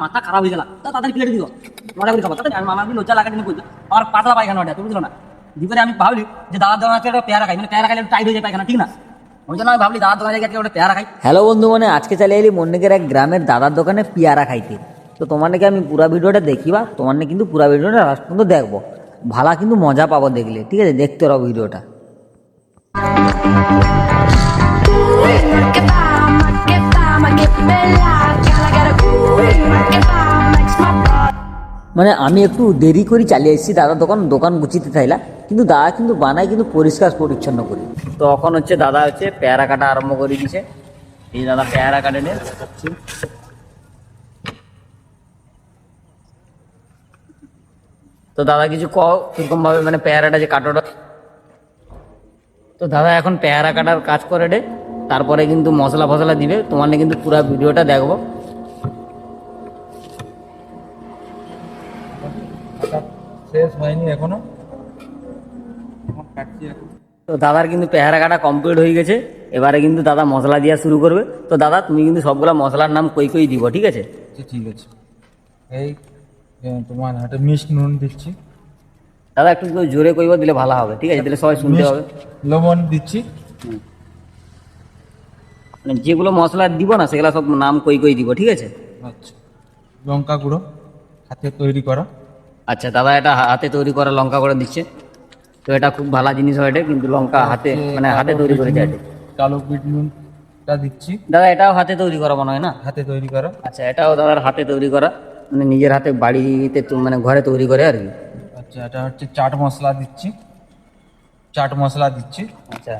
মাথা খারাপ হয়ে গেল। তা তাড়াতাড়ি প্লেট দিও মজা করে খাব। তাড়াতাড়ি আমি লজ্জা লাগাতে বলছো আমার পাতলা ওটা, তুমি ভাবলি যে একটা পেয়ারা খাই। মানে টাইট হয়ে যায় পায়খানা ওই জন্য আমি ভাবলি একটা পেয়ারা খাই। হ্যালো বন্ধু মানে আজকে চলে এলি মন্নিকের এক গ্রামের দাদার দোকানে পেয়ারা খাইতে। তো তোমার নাকি আমি পুরা ভিডিওটা দেখিবা, তোমার নাকি কিন্তু পুরা ভিডিওটা লাস্ট পর্যন্ত দেখব। ভালা কিন্তু মজা পাবো দেখলে, ঠিক আছে? দেখতে রো ভিডিওটা। মানে আমি একটু দেরি করে চালিয়ে এসেছি দাদা দোকান দোকান গুছিতে থাইলা। কিন্তু দাদা কিন্তু বানায় কিন্তু পরিষ্কার পরিচ্ছন্ন করি। তখন হচ্ছে দাদা হচ্ছে পেয়ারা কাটা আরম্ভ করে দিছে। এই দাদা পেয়ারা কাটে নিয়ে তো দাদা কিছু কও, কীরকম ভাবে মানে পেয়ারাটা যে কাটোটা। তো দাদা এখন পেয়ারা কাটার কাজ করে রে তারপরে কিন্তু মশলা ফসলা দিবে। তোমার কিন্তু পুরো ভিডিওটা দেখব। শেষ হয়নি এখনও? এখন কাটছি এখন। তো দাদার কিন্তু পেহারা কাটা কমপ্লিট হয়ে গেছে। এবারে কিন্তু দাদা মশলা দেওয়া শুরু করবে। তো দাদা তুমি কিন্তু সবগুলা মশলার নাম কই কই দিব ঠিক আছে? আচ্ছা, ঠিক আছে। এই তোমার হাতে মিষ্টি নুন দিচ্ছি। দাদা একটু একটু জোরে কইব দিলে ভালো হবে। ঠিক আছে দিলে সবাই শুনতে হবে। লবণ দিচ্ছি। মানে যেগুলো মশলা দিব না সেগুলো সব নাম কই কই দিব ঠিক আছে? আচ্ছা। লঙ্কা গুঁড়ো হাতে তৈরি করা। আচ্ছা দাদা এটা হাতে তৈরি করা লঙ্কা গুঁড়ো দিচ্ছে। তো এটা খুব ভালো জিনিস হয় এটা কিন্তু লঙ্কা হাতে মানে হাতে তৈরি করে যায়। কালো বিট নুনটা দিচ্ছি। দাদা এটাও হাতে তৈরি করা মনে হয় না? হাতে তৈরি করা। আচ্ছা এটাও দাদার হাতে তৈরি করা। মানে নিজের হাতে বাড়িতে মানে ঘরে তৈরি করে আর কি। আচ্ছা এটা হচ্ছে চাট মশলা দিচ্ছি। চাট মশলা দিচ্ছি। আচ্ছা।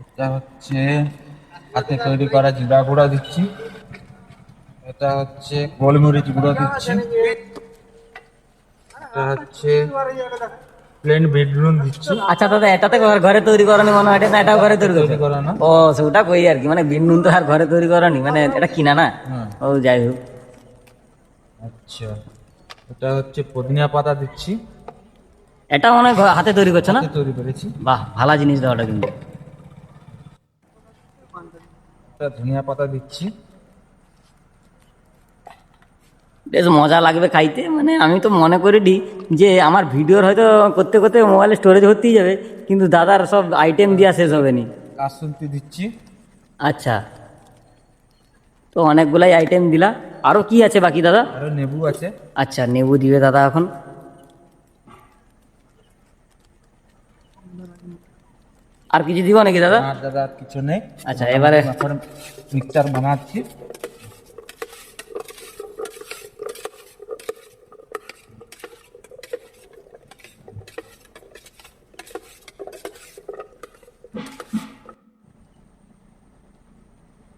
এটা হচ্ছে হাতে তৈরি করা জিরা গুঁড়া দিচ্ছি। এটা হচ্ছে গোলমরিচ গুঁড়ো দিচ্ছি। এটা হচ্ছে প্লেন বেডরুম দিচ্ছি। আচ্ছা দাদা এটাতে ঘরে তৈরি করানি মনে হয় না এটাও ঘরে তৈরি তৈরি করা না। ও সেটা কই আর কি? মানে নুন তো আর ঘরে তৈরি করানি মানে এটা কিনা না? হ্যাঁ। ও যাই হোক। আচ্ছা। এটা হচ্ছে পুদিনা পাতা দিচ্ছি। এটা মনে হয় হাতে তৈরি করছে না? তৈরি করেছি। বাহ ভালো জিনিস দাও ওটা কিন্তু। ধনিয়া পাতা দিচ্ছি। বেশ মজা লাগবে খাইতে। মানে আমি তো মনে করি দি যে আমার ভিডিওর হয়তো করতে করতে মোবাইলে স্টোরেজ হতেই যাবে কিন্তু দাদার সব আইটেম দেওয়া শেষ হবে নি। কাসুন্তি দিচ্ছি। আচ্ছা। তো অনেকগুলাই আইটেম দিলা। আরও কি আছে বাকি দাদা? আরও নেবু আছে। আচ্ছা নেবু দিবে দাদা এখন। আর কিছু দিব নাকি দাদা? আর দাদা আর কিছু নেই। আচ্ছা এবারে এখন মিক্সচার বানাচ্ছি।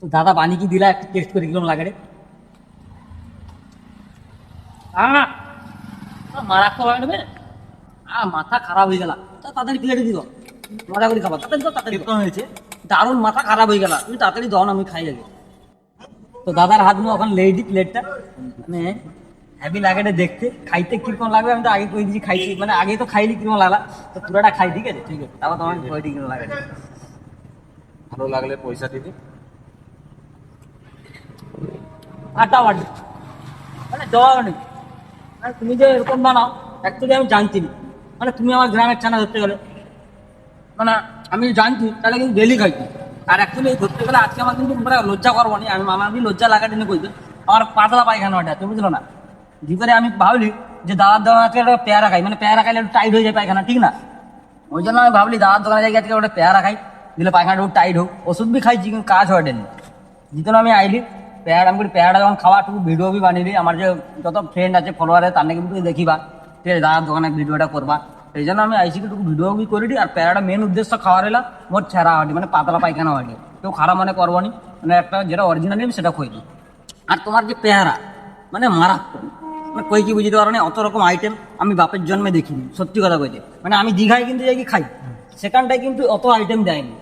তো দাদা পানি কি দিলা? একটু টেস্ট করে কীরকম লাগে রে আহ মারা করে দেবে মাথা খারাপ হয়ে গেল। তা তাড়াতাড়ি প্লেটে দিও মজা করে খাবা তাড়াতাড়ি তাড়াতাড়ি হয়েছে? দারুণ মাথা খারাপ হয়ে গেল তুমি তাড়াতাড়ি দাও না আমি খাই আগে। তো দাদার হাত ওখানে লেডি প্লেটটা মানে হ্যাভি লাগে দেখতে। খাইতে কীরকম লাগবে আমি তো আগে কই খাইছি। মানে আগে তো খাইলি কীরকম লাগলা তো পুরোটা খাই ঠিক আছে? ঠিক আছে তারপর তোমার কীরকম লাগে। ভালো লাগলে পয়সা দিবি। আটা বাটি মানে জবাব নেই মানে তুমি যে এরকম বানাও অ্যাকচুয়ালি আমি জানছি না। মানে তুমি আমার গ্রামের ছানা ধরতে গেলে। মানে আমি জানছি, তাহলে কিন্তু ডেলি খাইছি আর অ্যাকচুয়ালি ধরতে গেলে আজকে আমার কিন্তু লজ্জা করব না। আমি মামা আমি লজ্জা লাগাতে নিয়ে কইছি আমার পাতলা পায়খানা ওটা তুমি বুঝলো না? ভিতরে আমি ভাবলি যে দাদার দোকান আজকে একটা পেয়ারা খাই। মানে পেয়ারা খাইলে একটু টাইট হয়ে যায় পায়খানা, ঠিক না? ওই জন্য আমি ভাবলি দাদার দোকানে যাই, আজকে ওটা পেয়ারা খাই। দিলে পায়খানাটা একটু টাইট হোক। ওষুধ বি খাইছি, কিন্তু কাজ হয়নি। যেদিন আমি আইলি, পেয়ারা আমি পেয়ারা যখন খাওয়া, একটু ভিডিও বি বানিয়ে আমার যে যত ফ্রেন্ড আছে ফলোয়ারে তার নাকি তুমি দেখিবা। ঠিক আছে, দাদার দোকানে ভিডিওটা করবা। সেই জন্য আমি আইসি একটু ভিডিও বি করে দিই আর প্যারাটা মেন উদ্দেশ্য খাওয়ার এলা মোট ছেঁড়া হয়নি মানে পাতলা পায়খানা হয়নি কেউ খারাপ মনে করব নি মানে একটা যেটা অরিজিনাল অরিজিনালি সেটা খুঁজে আর তোমার যে পেয়ারা মানে মারাত্মক। মানে কই কি বুঝতে পারো না, অত রকম আইটেম আমি বাপের জন্মে দেখিনি, সত্যি কথা কইতে। মানে আমি দীঘায় কিন্তু যাই কি খাই, সেখানটায় কিন্তু অত আইটেম দেয়নি।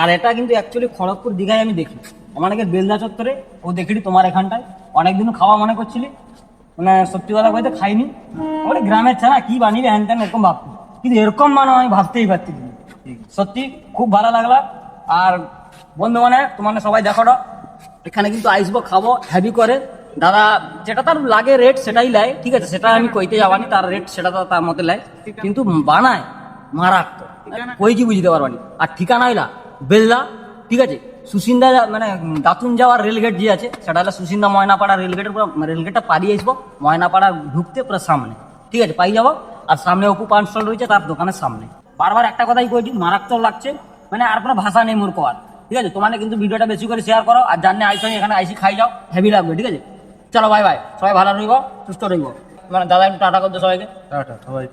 আর এটা কিন্তু অ্যাকচুয়ালি খড়গপুর দীঘায় আমি দেখি। আমাকে বেলদা চত্বরে, ও দেখিনি তোমার এখানটায়। অনেকদিন খাওয়া মনে করছিলি মানে সত্যি কথা কইতে খাইনি। ওরে গ্রামের ছাড়া কি বানিয়ে হ্যান ত্যান এরকম ভাবতি। কিন্তু এরকম মানে আমি ভাবতেই পারছি। সত্যি খুব ভালো লাগল। আর বন্ধু মানে তোমার সবাই দেখো এখানে কিন্তু আইসবো, খাব হ্যাভি করে। দাদা, যেটা তার লাগে রেট সেটাই নেয় ঠিক আছে? সেটা আমি কইতে যাবানি তার রেট সেটা তার মতে নেয় কিন্তু বানায়, মারাত্মক। কই কি বুঝতে পারবানি? আর ঠিকানা হইলা বেলদা, ঠিক আছে? সুসিন্দা মানে দাতুন যাওয়ার রেলগেট যে আছে, সেটা হলো সুসিন্দা ময়নাপাড়া রেলগেটের পুরো রেলগেটটা পাড়িয়ে আসব ময়নাপাড়া ঢুকতে পুরো সামনে। ঠিক আছে? পাই যাব। আর সামনে অপু পান স্টল রয়েছে, তার দোকানের সামনে। বারবার একটা কথাই কয়েছি মারাত্মক লাগছে। মানে আর কোনো ভাষা নেই মোর কোয়ার ঠিক আছে? তোমার কিন্তু ভিডিওটা বেশি করে শেয়ার করো, আর জানে আইসো, এখানে আইসি খাই যাও। হেভি লাগবে, ঠিক আছে? চলো ভাই ভাই সবাই ভালো রইব, সুস্থ রইব। মানে দাদা একটু টাটা করতে সবাইকে। টাটা সবাই